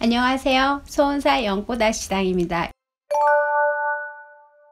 안녕하세요. 소원사 연꽃다 시장입니다.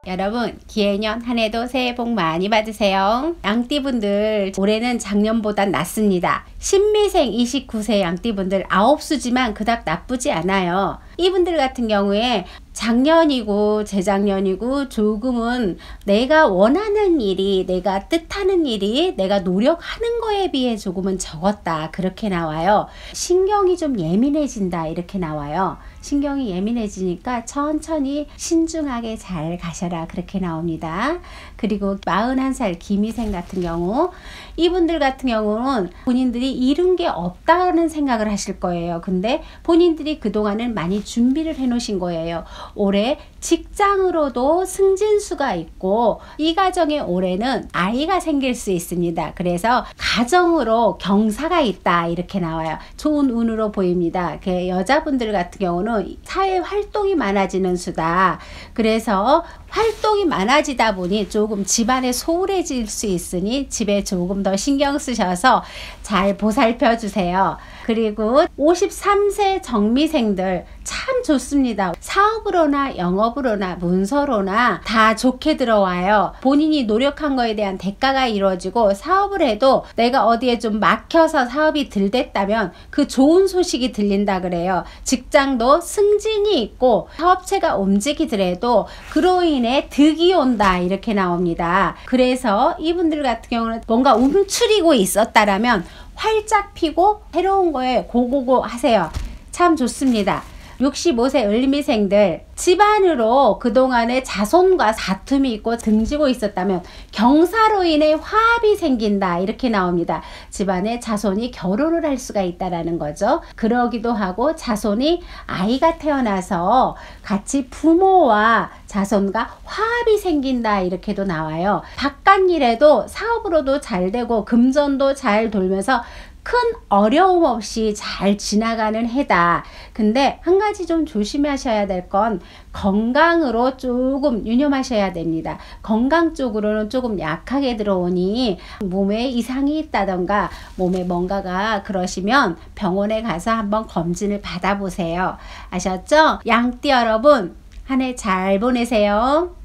여러분 기해년 한 해도 새해 복 많이 받으세요. 양띠분들 올해는 작년보다 낫습니다. 신미생 29세 양띠분들 아홉수지만 그닥 나쁘지 않아요. 이분들 같은 경우에 작년이고 재작년이고 조금은 내가 원하는 일이 내가 뜻하는 일이 내가 노력하는 거에 비해 조금은 적었다. 그렇게 나와요. 신경이 좀 예민해진다. 이렇게 나와요. 신경이 예민해지니까 천천히 신중하게 잘 가셔라. 그렇게 나옵니다. 그리고 41살 김희생 같은 경우 이분들 같은 경우는 본인들이 이룬 게 없다는 생각을 하실 거예요. 근데 본인들이 그동안은 많이 준비를 해 놓으신 거예요 올해 직장으로도 승진수가 있고 이 가정의 올해는 아이가 생길 수 있습니다. 그래서 가정으로 경사가 있다 이렇게 나와요. 좋은 운으로 보입니다. 그 여자분들 같은 경우는 사회 활동이 많아지는 수다. 그래서 활동이 많아지다 보니 조금 집안에 소홀해질 수 있으니 집에 조금 더 신경 쓰셔서 잘 보살펴 주세요. 그리고 53세 정미생들 참 좋습니다. 사업으로나 영업으로나 문서로나 다 좋게 들어와요. 본인이 노력한 거에 대한 대가가 이루어지고 사업을 해도 내가 어디에 좀 막혀서 사업이 들댔다면 그 좋은 소식이 들린다 그래요. 직장도 승진이 있고 사업체가 움직이더라도 그로 인해 득이 온다 이렇게 나옵니다. 그래서 이분들 같은 경우는 뭔가 움츠리고 있었다라면 활짝 피고 새로운 거에 고고고 하세요. 참 좋습니다. 65세 을미생들 집안으로 그동안에 자손과 다툼이 있고 등지고 있었다면 경사로 인해 화합이 생긴다 이렇게 나옵니다. 집안에 자손이 결혼을 할 수가 있다라는 거죠. 그러기도 하고 자손이 아이가 태어나서 같이 부모와 자손과 화합이 생긴다 이렇게도 나와요. 바깥 일에도 사업으로도 잘 되고 금전도 잘 돌면서 큰 어려움 없이 잘 지나가는 해다. 근데 한 가지 좀 조심하셔야 될 건 건강으로 조금 유념하셔야 됩니다. 건강 쪽으로는 조금 약하게 들어오니 몸에 이상이 있다던가 몸에 뭔가가 그러시면 병원에 가서 한번 검진을 받아보세요. 아셨죠? 양띠 여러분 한 해 잘 보내세요.